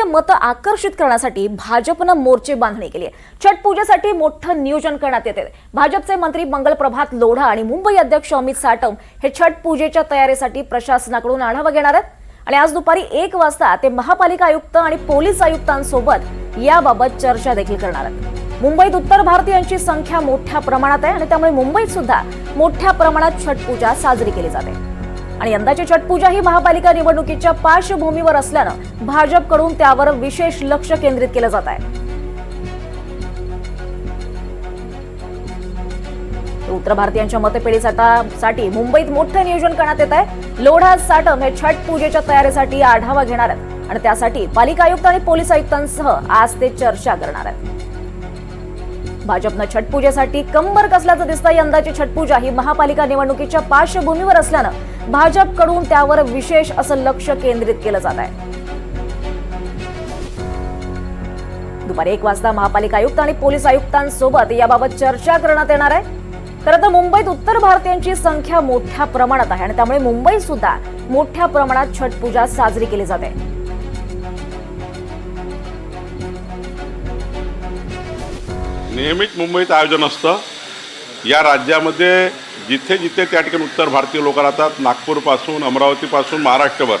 भारतीय मतं आकर्षित करण्यासाठी भाजपनं मोर्चे बांधणी केली आहे. छठ पूजेसाठी मोठं नियोजन करण्यात येते. भाजपचे मंत्री मंगल प्रभात लोढा आणि मुंबई अध्यक्ष अमित साटम हे छठ पूजेच्या तयारीसाठी प्रशासनाकडून आढावा घेणार आहेत. आणि आज दुपारी एक वाजता ते महापालिका आयुक्त आणि पोलीस आयुक्तांसोबत याबाबत चर्चा देखील करणार आहेत. मुंबईत उत्तर भारतीयांची संख्या मोठ्या प्रमाणात आहे आणि त्यामुळे मुंबईत सुद्धा मोठ्या प्रमाणात छठ पूजा साजरी केली जाते. आणि यंदाची छठ पूजा ही महापालिका निवडणुकीच्या पार्श्वभूमीवर असल्यानं भाजपकडून त्यावर विशेष लक्ष केंद्रित केलं जात आहे. उत्तर भारतीयांच्या मतपेढीसाठी मुंबईत मोठं नियोजन करण्यात येत आहे. लोढा साटम हे छठ पूजेच्या तयारीसाठी आढावा घेणार आहेत आणि त्यासाठी पालिका आयुक्त आणि पोलीस आयुक्तांसह आज ते चर्चा करणार आहेत. भाजपनं छठ पूजेसाठी कंबर कसल्याचं दिसतं यंदाची छठ पूजा ही महापालिका निवडणुकीच्या पार्श्वभूमीवर असल्यानं भाजपकडून त्यावर विशेष असं लक्ष केंद्रित केलं जात आहे. दुपारी एक वाजता महापालिका आयुक्त आणि पोलीस आयुक्तांसोबत याबाबत चर्चा करण्यात येणार आहे. खरं तर मुंबईत उत्तर भारतीयांची संख्या मोठ्या प्रमाणात आहे आणि त्यामुळे मुंबईत सुद्धा मोठ्या प्रमाणात छठ पूजा साजरी केली जाते. नेहमीच मुंबईत आयोजन असतं. या राज्यामध्ये जिथे जिथे त्या ठिकाणी उत्तर भारतीय लोक राहतात नागपूरपासून अमरावतीपासून महाराष्ट्रभर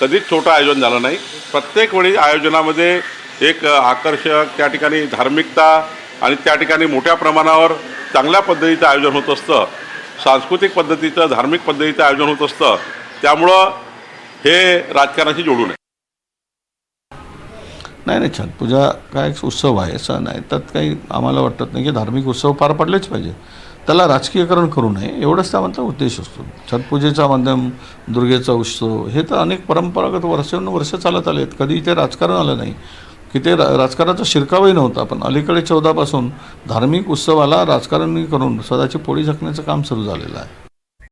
कधीच छोटं आयोजन झालं नाही. प्रत्येक वेळी आयोजनामध्ये एक आकर्षक त्या ठिकाणी धार्मिकता आणि त्या ठिकाणी मोठ्या प्रमाणावर चांगल्या पद्धतीचं आयोजन होत असतं. सांस्कृतिक पद्धतीचं धार्मिक पद्धतीचं आयोजन होत असतं. त्यामुळं हे राजकारणाशी जोडून आहे नाही नाही छटपूजा काय एक उत्सव आहे सण आहे त्यात काही आम्हाला वाटत नाही की धार्मिक उत्सव पार पडलेच पाहिजे. त्याला राजकीयकरण करू नये एवढंच त्यामधला उद्देश असतो. छटपूजेचा माध्यम दुर्गेचा उत्सव हे तर अनेक परंपरागत वर्षानुवर्ष चालत आले आहेत कधी इथे राजकारण आलं नाही. की ते रा राजकारणाचा शिरकावही नव्हता पण अलीकडे चौदापासून धार्मिक उत्सवाला राजकारणी करून स्वतःची पोळी झाकण्याचं काम सुरू झालेलं आहे.